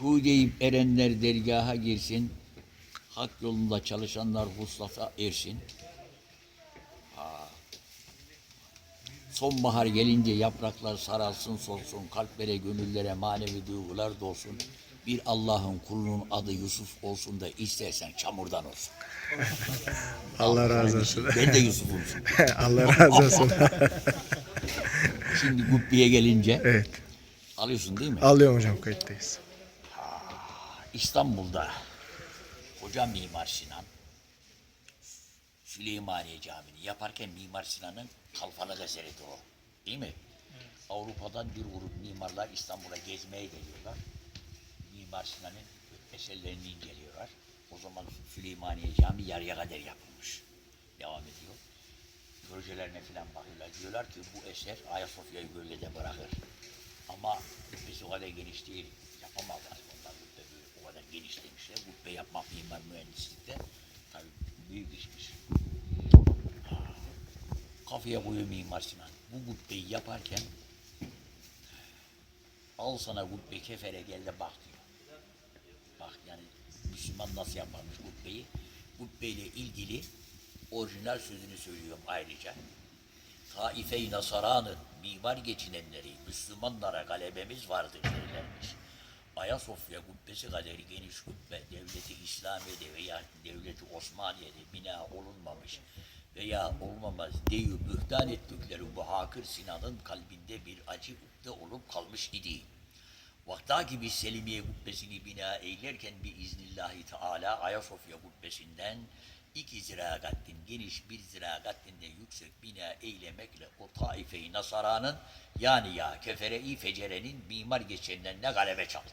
Hu deyip erenler dergaha girsin. Hak yolunda çalışanlar huslata ersin. Ha. Sonbahar gelince yapraklar saralsın solsun, kalplere, gönüllere manevi duygular dolsun. Bir Allah'ın kulunun adı Yusuf olsun da istersen çamurdan olsun. Allah razı olsun. Ben de Yusuf'um. Allah razı olsun. Şimdi Gubbi'ye gelince evet. alıyorsun değil mi? Alıyorum hocam kayıttayız. İstanbul'da Hoca Mimar Sinan Süleymaniye Camii'ni yaparken Mimar Sinan'ın kalfalık eseridir o. Değil mi? Avrupa'dan bir grup mimarlar İstanbul'a gezmeye geliyorlar. Mimar Sinan'ın eserlerini inceliyorlar. O zaman Süleymaniye Camii yarıya kadar yapılmış. Devam ediyor. Projelerine falan bakıyorlar. Diyorlar ki bu eser Ayasofya'yı gölgede bırakır. Ama biz o kadar geniş değil. Yapamazlar. Onlar kubbe böyle o kadar geniş demişler. Kubbe yapmak mimar mühendislikte tabii büyük işmiş. Kafaya koyuyor Mimar Sinan. Bu kubbeyi yaparken al sana kubbe kefere gel de bak diyor. Bak yani Müslüman nasıl yaparmış kubbeyi. Kubbeyle ilgili orijinal sözünü söylüyorum ayrıca. Taife-i Nasara'nın mimar geçinenleri Müslümanlara galebemiz vardır derlermiş. Ayasofya kubbesi kadar geniş kubbe devleti İslamiye'de veya devleti Osmaniye'de bina olunmamış veya olmamaz deyip bühtan ettikleri bu Hakır Sinan'ın kalbinde bir acı ukde olup kalmış idi. Vakta gibi Selimiye kubbesini bina eylerken bir iznillahi teala Ayasofya kubbesinden iki ziragattin geniş bir ziragattinde yüksek bina eylemekle o taife-i Nasara'nın yani ya kefere-i fecerenin mimar geçenlerine galebe çaldık.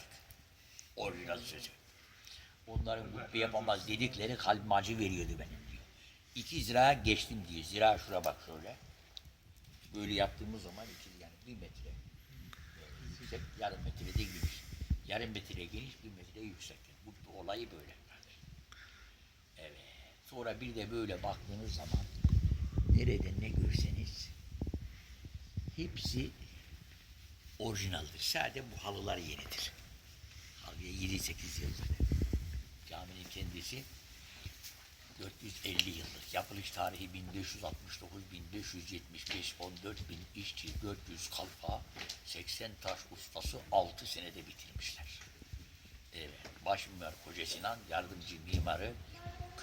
Orijinal sözü. Onların kubbe yapamaz dedikleri kalbime acı veriyordu benim diyor. İki zira geçtim diyor. Zira şura bak şöyle. Böyle yaptığımız zaman iki yani bir metre yüksek, yarım metre de geniş. Yarım metre geniş, bir metre yüksek. Bu olayı böyle. Sonra bir de böyle baktığınız zaman nereden ne görseniz hepsi orijinaldir. Sadece bu halılar yenidir. Halıya 7-8 yıldır. Caminin kendisi 450 yıllık. Yapılış tarihi 1569, 1575, 14 bin işçi, 400 kalfa, 80 taş ustası 6 senede bitirmişler. Evet, baş mimar Koca Sinan, yardımcı mimarı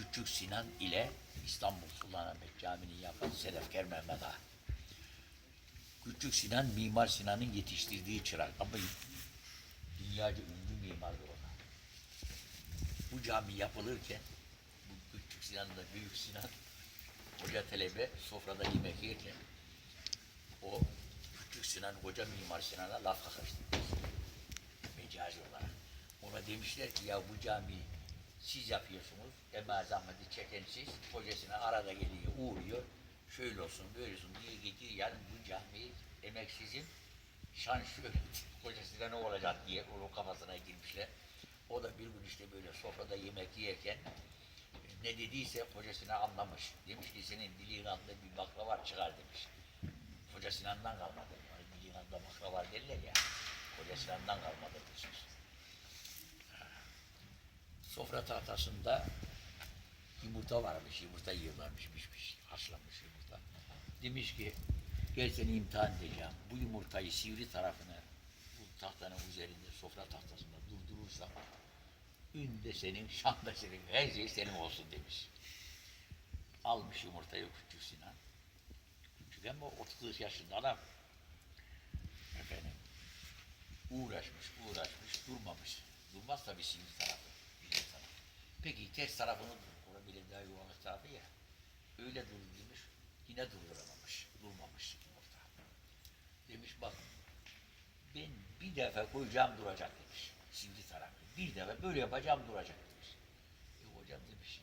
Küçük Sinan ile İstanbul Sultanahmet Camii'ni yapan Sedefkar Mehmet Ağa. Küçük Sinan, Mimar Sinan'ın yetiştirdiği çırak ama dünyaca ünlü mimardı o. Bu cami yapılırken bu Küçük Sinan'la Büyük Sinan Hoca Talebe sofrada yemek yerken o Küçük Sinan Hoca Mimar Sinan'a laf kakıştı. Mecazi olarak. Ona demişler ki ya bu camiyi siz yapıyorsunuz. Ema zahmeti çeken siz. Hocasına arada geliyor, uğruyor. Şöyle olsun, böyle olsun diye gidiyor. Yani bu camiyi emek sizin. Şan şöyle. Hocasına ne olacak diye onun kafasına girmişler. O da bir gün işte böyle sofrada yemek yerken ne dediyse hocasına anlamış. Demiş ki senin diliğin altında bir baklava çıkar demiş. Sinan'dan kalmadı. Yani diliğin altında baklava derler ya. Sinan'dan kalmadı söz. Sofra tahtasında yumurta varmış, yumurta yiyorlarmış, pişmiş, haşlanmış yumurta. Demiş ki, gel seni imtihan edeceğim. Bu yumurtayı sivri tarafını bu tahtanın üzerinde, sofra tahtasında durdurursam, ün de senin, şan da senin, her şey senin olsun demiş. Almış yumurtayı küçük Sinan. Küçük ama 30 yaşında adam. Efendim, uğraşmış, uğraşmış, durmamış. Durmaz tabii sivri tarafı. Peki ters tarafını dur, orada bile daha yuvarlak tarafı ya. Öyle dur demiş, yine durduramamış, durmamış yumurta. Demiş bak, ben bir defa koyacağım duracak demiş, sivri tarafı. Bir defa böyle yapacağım duracak demiş. E hocam demiş,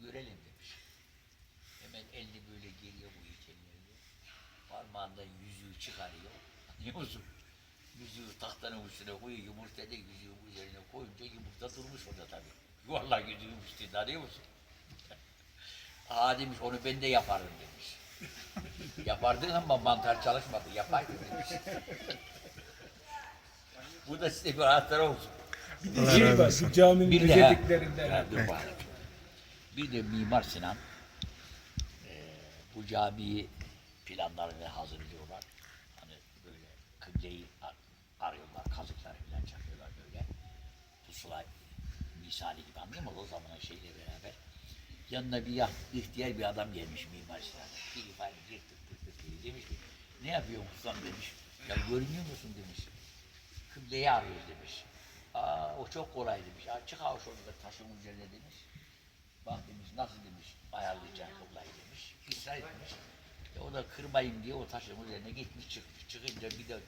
görelim demiş. Hemen elini böyle geriye koyuyor kendini. Parmağından yüzüğü çıkarıyor. Anlıyor musun? Yüzüğü tahtanın üstüne koyuyor. Yumurta da yüzüğü üzerine koyunca yumurta durmuş orada tabii. Yuvarlak yüzüğün üstünde anlıyor musun? Aa demiş onu ben de yaparım demiş. Yapardın ama mantar çalışmadı. Yapaydın demiş. Bu da size bir hatıra olsun. Bir de şey var, bu caminin Bir de ha, ha, dur. Bir de Mimar Sinan eee, bu camiyi planlarını hazırlıyorlar. Hani böyle kıbleyi ar- arıyorlar, kazıklar falan çakıyorlar böyle. Pusula misali gibi anlıyor musun? O zamanın şeyle beraber. Yanına bir ya, ihtiyar bir adam gelmiş Mimar Sinan'a. Bir ifade bir tık tık tık diye. Demiş ki ne yapıyorsun ustam demiş. Ya görünüyor musun demiş. Kıbleyi arıyoruz demiş. Aa, o çok kolay demiş. Aa, çık avuç onu da taşın üzerine demiş. Bak demiş nasıl demiş ayarlayacağım kıblayı demiş. İsrail demiş. E, o da kırmayayım diye o taşın üzerine gitmiş çıkmış. Çıkınca bir de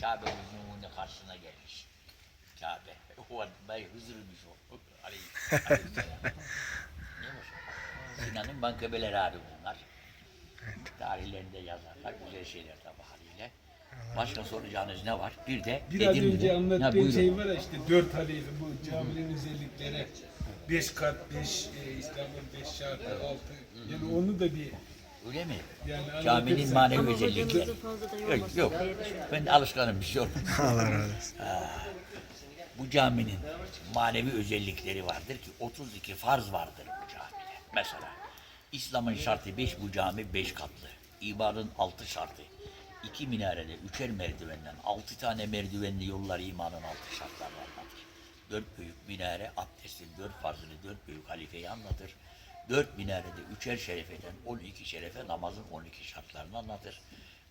Kabe'nin karşısına gelmiş. Kabe. O bay Hızır'mış o. Aleyh- Aleyhisselam. Ne var? Sinan'ın bankabeleri abi bunlar. Tarihlerinde yazarlar. Güzel şeyler tabi haliyle. Başka soracağınız ne var? Bir de Biraz Edirne'de- önce buyurun. şey var ya işte dört halife bu caminin özellikleri. Beş kat, beş e, İslam'ın beş şartı, altı. Yani onu da bir Öyle mi? yani Caminin manevi özellikleri. hocamızı fazla da Yok, yok. Ben alışkanım bir şey olmaz. Allah razı olsun. Bu caminin manevi özellikleri vardır ki 32 farz vardır bu camide. Mesela İslam'ın şartı 5 bu cami 5 katlı. İmanın 6 şartı. 2 minarede üçer merdivenden 6 tane merdivenli yollar imanın 6 şartlarını anlatır. 4 büyük minare abdestin 4 farzını 4 büyük halifeyi anlatır. 4 minarede üçer şerefeden 12 şerefe namazın 12 şartlarını anlatır.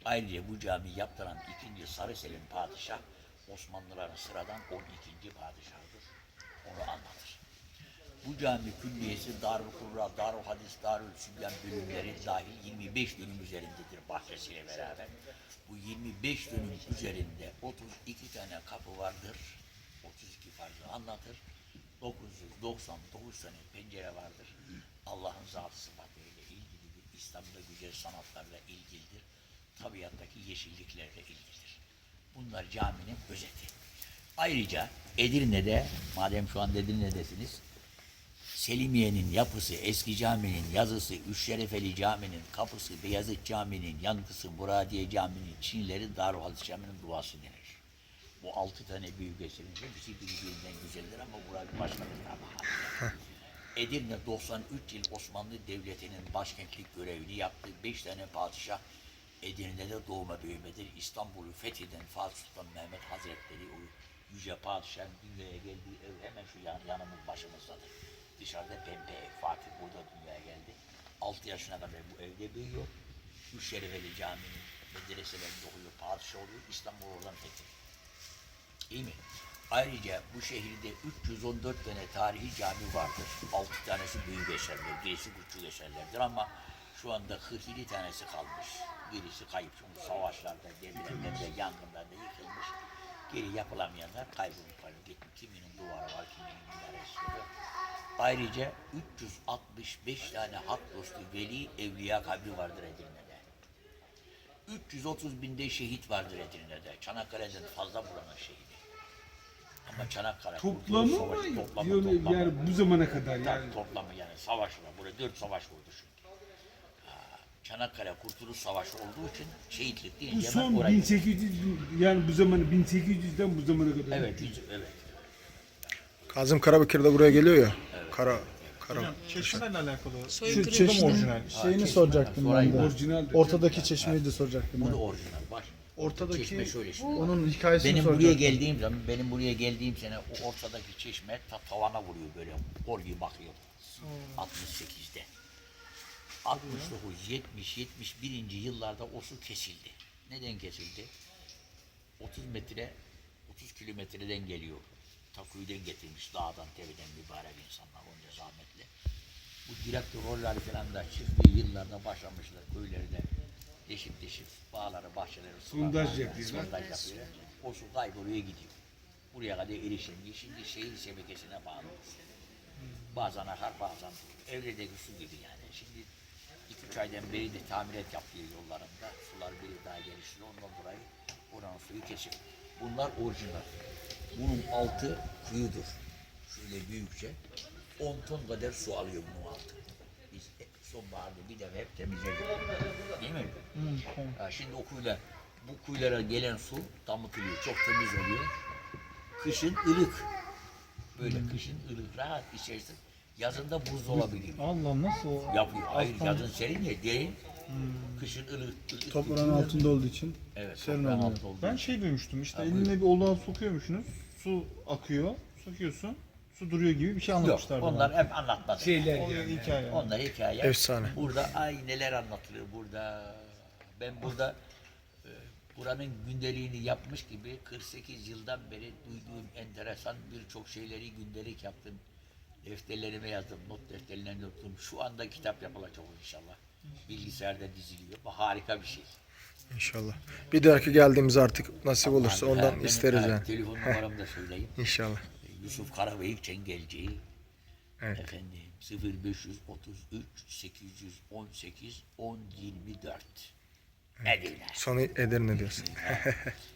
Ayrıca bu cami yaptıran ikinci Sarı Selim padişah Osmanlıların sıradan 12. padişahıdır. Onu anlatır. Bu cami külliyesi Darül Kurra, Darül Hadis, Darül Sübyan bölümleri dahil 25 dönüm üzerindedir bahçesiyle beraber. Bu 25 dönüm üzerinde 32 tane kapı vardır. 32 farzı anlatır. 999 tane pencere vardır. Allah'ın zatı sıfatıyla ilgilidir. İslam'da güzel sanatlarla ilgilidir. Tabiattaki yeşilliklerle ilgilidir. Bunlar caminin özeti. Ayrıca Edirne'de, madem şu an Edirne'desiniz, Selimiye'nin yapısı, eski caminin yazısı, Üşşerefeli caminin kapısı, Beyazıt caminin yankısı, Muradiye caminin çinleri, Darül Hadis caminin duası denir. Bu altı tane büyük eserin hepsi birbirinden güzeldir ama burada başkadır ama. Edirne 93 yıl Osmanlı Devleti'nin başkentlik görevini yaptı. Beş tane padişah Edirne'de doğma büyümedir. İstanbul'u fetheden Fatih Sultan Mehmet Hazretleri o yüce padişah dünyaya geldiği ev hemen şu yan, yanımız başımızdadır. Dışarıda pembe ev. Fatih burada dünyaya geldi. 6 yaşına kadar bu evde büyüyor. Üç Şerifeli Camii'nin medreselerinde okuyor. Padişah oluyor. İstanbul oradan fethediyor. İyi mi? Ayrıca bu şehirde 314 tane tarihi cami vardır. 6 tanesi büyük eserler, gerisi küçük eserlerdir ama şu anda 47 tanesi kalmış. Birisi kayıp çünkü savaşlarda, depremlerde, yangınlarda yıkılmış. Geri yapılamayanlar kaybolmuş falan gitmiş. Kiminin duvarı var, kiminin minaresi yok. Ayrıca 365 tane hak dostu veli evliya kabri vardır Edirne'de. 330 binde şehit vardır Edirne'de. Çanakkale'den fazla buranın şehidi. Ama Çanakkale Toplamı Kurtuluş Savaşı mı? toplamı, Yani, toplamı. yani bu zamana kadar yani. toplamı yani savaş var. Burada dört savaş oldu çünkü. Çanakkale Kurtuluş Savaşı olduğu için şehitlik Bu deyince son hemen orayı... 1800 yani bu zamanı 1800'den bu zamana kadar. Evet, biz- evet. Kazım Karabekir de buraya geliyor ya. Kara Kara. Çeşmeyle alakalı. Şu Şu çeşmenin orijinal. şeyini soracaktım ben de. Orijinal. Ortadaki çeşmeyi de soracaktım Bu da ben. orijinal. Bak. Ortadaki Çeşme şöyle şimdi. onun hikayesini Benim buraya soracaktım. geldiğim zaman, benim buraya geldiğim sene o ortadaki çeşme ta tavana vuruyor böyle kol gibi bakıyor. 68'de. 69, 70, 71. yıllarda o su kesildi. Neden kesildi? 30 metre, 30 kilometreden geliyor. Takuyu'den getirmiş dağdan, tepeden mübarek insanlar onca zahmetle. Bu direktör rolleri falan da çıktığı yıllarda başlamışlar köylerde. Deşip deşip bağları, bahçeleri, Sondaj yapıyorlar. sondaj yapıyorlar. O su kayboluyor gidiyor. Buraya kadar erişilmiyor. Şimdi şehir şebekesine bağlı. Bazen akar bazen durur. Evlerdeki su gibi yani. Şimdi üç aydan beri de tamirat yapıyor yollarında. Sular bir daha gelişti. Ondan dolayı oranın suyu kesik. Bunlar orijinal. Bunun altı kuyudur. Şöyle büyükçe. 10 ton kadar su alıyor bunun altı. Biz sonbaharda bir de hep temizledik. Değil mi? Ha, şimdi o kuyular, bu kuyulara gelen su damıtılıyor. Çok temiz oluyor. Kışın ılık. Böyle kışın ılık rahat içersin. Yazında buzdolabı gibi. Allah nasıl o? Yapıyor. Hayır yazın serin ya değil. Kışın ılık. ılık Toprağın altında olduğu için Evet, serin toprağın oluyor. altında olduğu Ben için. şey duymuştum işte Ha, eline bir olağa sokuyormuşsunuz. Su akıyor. Sokuyorsun. Su duruyor gibi bir şey Yok anlatmışlardı. onlar bana. hep anlatmadı. Şeyler O yani. hikaye. Onlar hikaye. Efsane. Burada ay neler anlatılır burada. Ben burada e, buranın gündeliğini yapmış gibi 48 yıldan beri duyduğum enteresan birçok şeyleri gündelik yaptım. Defterlerime yazdım, not defterlerine tuttum. Şu anda kitap yapılacak inşallah. Bilgisayarda diziliyor. Bu harika bir şey. İnşallah. Bir dahaki geldiğimiz artık nasip olursa Ha, ondan benim isteriz yani. Telefon numaramı da söyleyeyim. İnşallah. Yusuf Karabıyık Çengelci. Evet. Efendim 0533 818 1024. Edirne. Sonu Edirne diyorsun.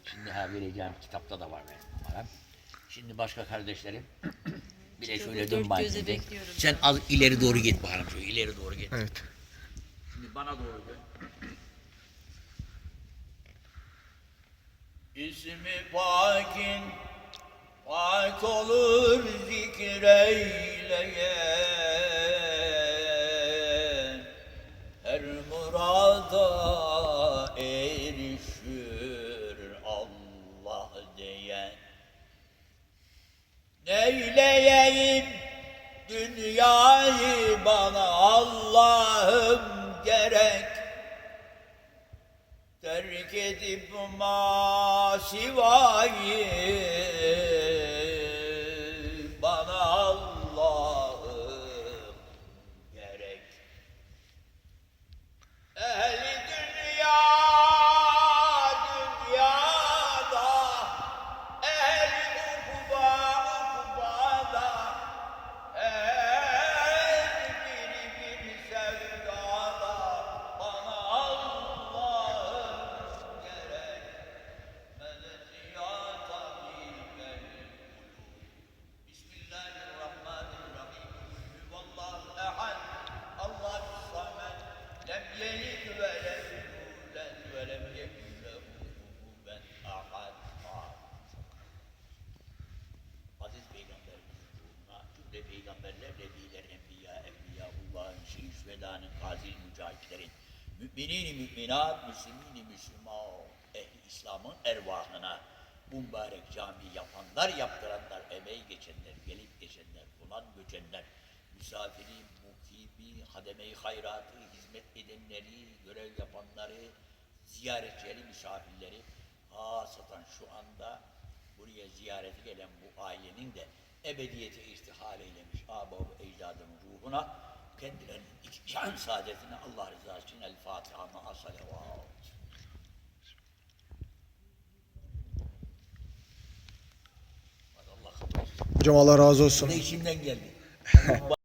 Şimdi ha vereceğim kitapta da var benim numaram. Şimdi başka kardeşlerim bir de şöyle dön bekliyorum. Sen az ileri doğru git bakalım şöyle ileri doğru git. Evet. Şimdi bana doğru dön. İsmi pakin pak olur zikreyleyen Terk edip masivayı bana peygamberler, nebiler, enbiya, evliyaullahın, şehit, şühedanın, gazil, mücahitlerin, müminin, müminat, müslümin, müslüman, ehli İslam'ın ervahına bu mübarek cami yapanlar, yaptıranlar, emeği geçenler, gelip geçenler, bulan göçenler, misafiri, mukibi, hademe-i hayratı, hizmet edenleri, görev yapanları, ziyaretçileri, misafirleri, hasatan şu anda buraya ziyarete gelen bu ailenin de ebediyete irtihal eylemiş âbâ ecdadının ruhuna kendilerinin can saadetine Allah rızası için El Fatiha ma'a salavat. Hocam Allah razı olsun. Da içimden geldi.